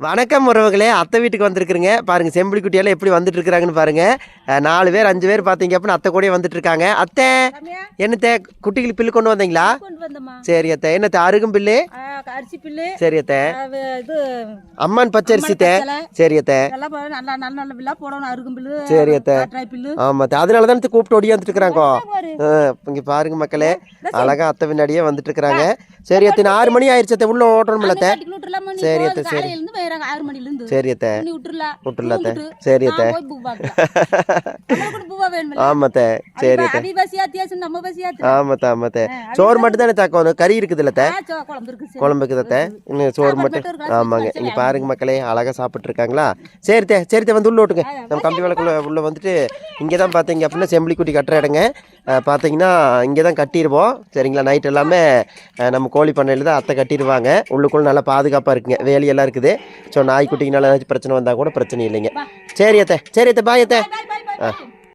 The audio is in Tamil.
வணக்கம் உறவுகளே அத்தை வீட்டுக்கு வந்திருக்குறீங்க. பாருங்க செம்பிளி குட்டியெல்லாம் எப்படி வந்துட்டு இருக்கிறாங்கன்னு பாருங்க. அஹ், நாலு பேர் அஞ்சு பேர் பார்த்தீங்க அப்படின்னா அத்தை கூடயே வந்துட்டு இருக்காங்க அத்தை என்னத்த குட்டிகளுக்கு பில்லு கொண்டு வந்தீங்களா? சரி அத்தை என்னத்த அருகும் பில்லு? அரிசி பில்லு. சரி அத்தை. அம்மான் பச்சரிசி சரி அத்தை. சரி அத்தை. காட்ராய் பில்லு. ஆமா அத்தை. அதனால தான் கூப்பிட்டு ஒடியாந்துட்டு இருக்கிறாங்க. இங்க பாருங்க மக்களே. அழகா அத்தை பின்னாடியே வந்துட்டு இருக்கிறாங்க சரி அத்தை ஆறு மணி ஆயிடுச்சு அத்தை. உள்ள ஓட்டணும் அத்தை. கட்டிக்கு விட்டுறலாமா நீ? சரி அத்தை, சரி. ஆறு மணில இருந்து. சரி அத்தை. பூவா வேணுமில்ல? ஆமா அத்தை. சரி அவி- நம்ம. ஆமாத்த ஆமாத்த. ஆ, அது சோறு மட்டும் தானே தாக்கம் கறி ஆ, சோ, குழம்பு இருக்கு, சரி. குழம்புக்கு தத்தை இன்னும் சோறு மட்டும் ஆமாங்க. இங்கே பாருங்க மக்களே அழகாக சாப்பிட்டு இருக்காங்களா சரி தே சரி தே வந்து உள்ள ஓட்டுங்க. நம்ம கம்பி வேலைக்குள்ள உள்ள வந்துட்டு இங்கே தான் பார்த்தீங்க அப்படின்னா செம்பிளி குட்டி கட்டுற இடங்க. பார்த்தீங்கன்னா இங்கே தான் கட்டிடுவோம் சரிங்களா நைட் எல்லாமே நம்ம கோழி பண்ணையில் தான் அத்தை கட்டிடுவாங்க உள்ளுக்குள்ள நல்லா பாதுகாப்பாக இருக்குங்க. வேலியெல்லாம் இருக்குது. ஸோ நாய்க்குட்டிங்கனால ஏதாச்சும் பிரச்சனை வந்தால் கூட பிரச்சனை இல்லைங்க. சரி அத்தை சரி அத்தை பாய் அத்தை. Bye.